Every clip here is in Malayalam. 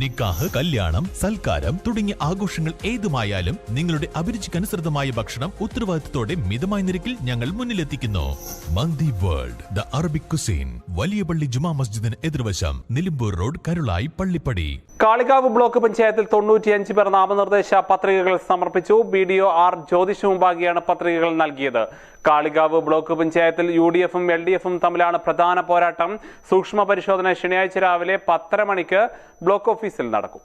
നിക്കാഹ് കല്യാണം സൽക്കാരം തുടങ്ങിയ ആഘോഷങ്ങൾ ഏതുമായാലും നിങ്ങളുടെ അഭിരുചിക്കനുസൃതമായ ഭക്ഷണം ഉത്തരവാദിത്തത്തോടെ മിതമായ നിരക്കിൽ ഞങ്ങൾ മുന്നിലെത്തിക്കുന്നു. Mandi world the Arabic cuisine വലിയ പള്ളി ജുമാ മസ്ജിദിന് എതിർവശം നിലമ്പൂർ റോഡ് കരുളായി പള്ളിപ്പടി. കാളികാവ് ബ്ലോക്ക് പഞ്ചായത്തിൽ തൊണ്ണൂറ്റിയഞ്ച് പേർ നാമനിർദ്ദേശ പത്രികകൾ സമർപ്പിച്ചു. B D O R Jyothish മുമ്പാകെയാണ് പത്രികകൾ നൽകിയത്. കാളികാവ് ബ്ലോക്ക് പഞ്ചായത്തിൽ യു ഡി എഫും എൽ ഡി എഫും തമ്മിലാണ് പ്രധാന പോരാട്ടം. സൂക്ഷ്മ പരിശോധന ശനിയാഴ്ച രാവിലെ പത്തര മണിക്ക് ബ്ലോക്ക് ഓഫീസിൽ നടക്കും.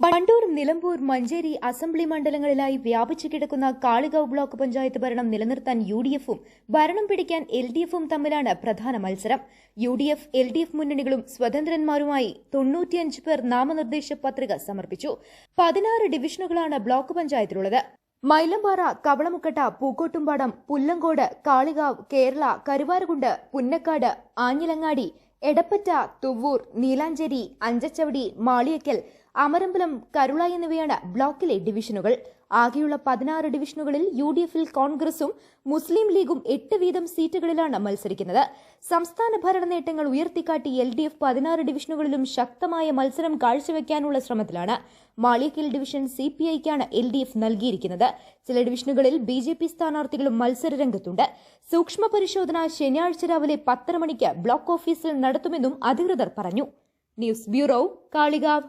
വണ്ടൂർ നിലമ്പൂർ മഞ്ചേരി അസംബ്ലി മണ്ഡലങ്ങളിലായി വ്യാപിച്ചു കിടക്കുന്ന കാളികാവ് ബ്ലോക്ക് പഞ്ചായത്ത് ഭരണം നിലനിർത്താൻ യു ഡി എഫും ഭരണം പിടിക്കാൻ എൽ ഡി എഫും തമ്മിലാണ് പ്രധാന മത്സരം. U D F L D F മുന്നണികളും സ്വതന്ത്രന്മാരുമായി തൊണ്ണൂറ്റിയഞ്ച് പേർ നാമനിർദ്ദേശ പത്രിക സമർപ്പിച്ചു. പതിനാറ് ഡിവിഷനുകളാണ് ബ്ലോക്ക് പഞ്ചായത്തിലുള്ളത്. മൈലമ്പാറ കവളമുക്കട്ട പൂക്കോട്ടുംപാടം പുല്ലങ്കോട് കാളികാവ് കേരള കരുവാരകുണ്ട് പുന്നക്കാട് ആഞ്ഞിലങ്ങാടി എടപ്പറ്റ തുവ്വൂർ നീലാഞ്ചേരി അഞ്ചച്ചവടി മാളിയക്കൽ അമരമ്പലം കരുള എന്നിവയാണ് ബ്ലോക്കിലെ ഡിവിഷനുകൾ. ആകെയുള്ള പതിനാറ് ഡിവിഷനുകളിൽ യു ഡി എഫിൽ കോൺഗ്രസും മുസ്ലിം ലീഗും എട്ട് വീതം സീറ്റുകളിലാണ് മത്സരിക്കുന്നത്. സംസ്ഥാന ഭരണ നേട്ടങ്ങൾ ഉയർത്തിക്കാട്ടി എൽ ഡി എഫ് പതിനാറ് ഡിവിഷനുകളിലും ശക്തമായ മത്സരം കാഴ്ചവെക്കാനുള്ള ശ്രമത്തിലാണ്. മാളിയക്കൽ ഡിവിഷൻ സി പി ഐക്കാണ് എൽ ഡി എഫ് നൽകിയിരിക്കുന്നത്. ചില ഡിവിഷനുകളിൽ ബി ജെ പി സ്ഥാനാർത്ഥികളും മത്സരരംഗത്തുണ്ട് സൂക്ഷ്മ പരിശോധന ശനിയാഴ്ച രാവിലെ പത്തര മണിക്ക് ബ്ലോക്ക് ഓഫീസിൽ നടത്തുമെന്നും അധികൃതർ പറഞ്ഞു. News bureau Kalikavu.